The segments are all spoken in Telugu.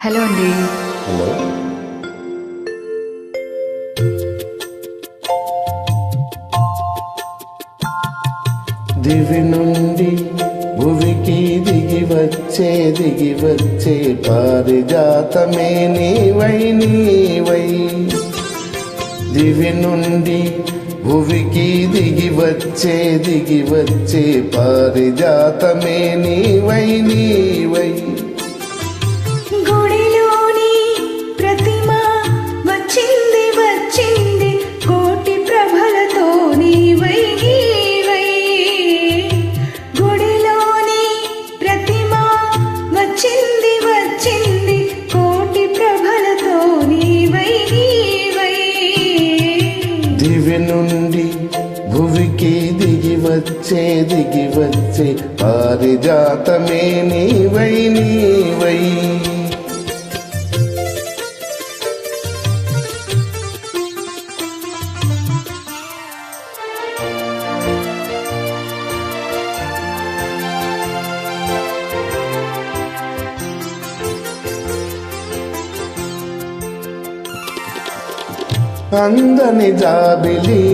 హలో అండి. హలో. దివి నుండి భువికి దిగి వచ్చే దిగి వచ్చే పారిజాతమే నీవై నీవై. దివి నుండి భువికి దిగి వచ్చే దిగి వచ్చే పారిజాతమే నీవై నీవై. వచ్చే దిగి వచ్చే పారిజాతమే నీవై నీవై. అందని జాబిలి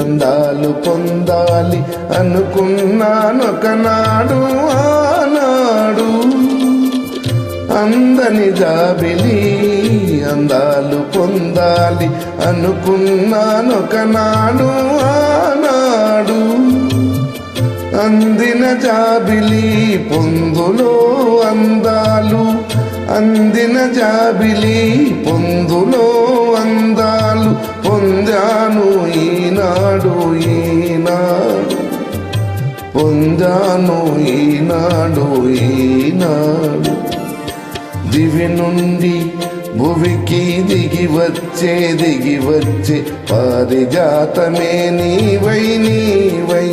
అందాలు పొందాలి అనుకున్నానొకనాడు ఆనాడు. అందని జాబిలి అందాలు పొందాలి అనుకున్నానొకనాడు ఆనాడు. అందిన జాబిలి పొందులో అందాలు అందిన జాబిలి పొందులో పొందాను ఈనాడు ఈనాడు. దివి నుండి భువికి దిగి వచ్చే దిగి వచ్చే పారిజాతమే నీవై నీవై.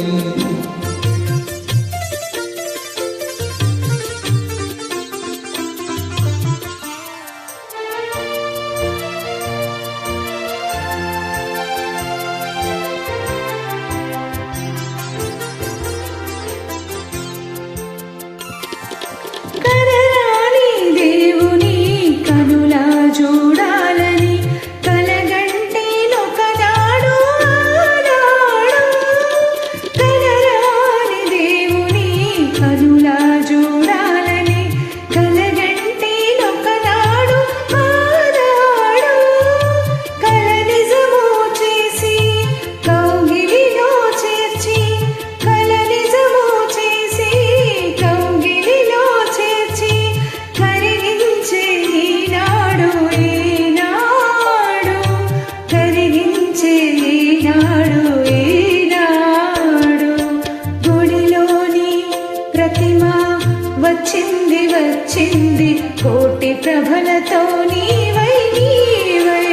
వచ్చింది వచ్చింది. కోటి ప్రభలతో నీవై నీవై.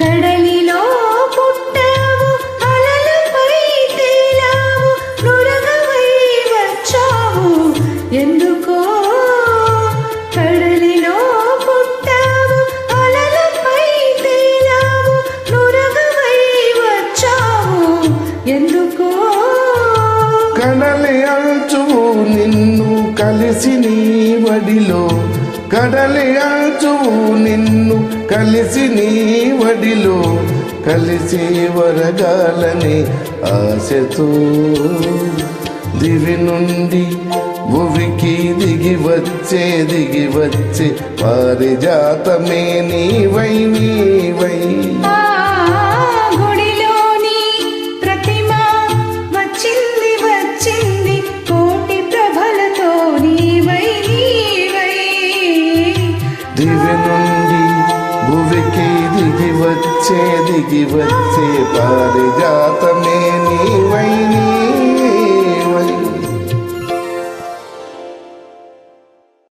కడలి వడిలో కడలి అంచువు నిన్ను కలిసి నీ వడిలో కలిసి వరగాలని ఆశతో దివి నుండి భువికి దిగి వచ్చే దిగి వచ్చే పారిజాతమే నీవై నీవై. వచ్చే దిగి వచ్చే పారిజాతమే నీవై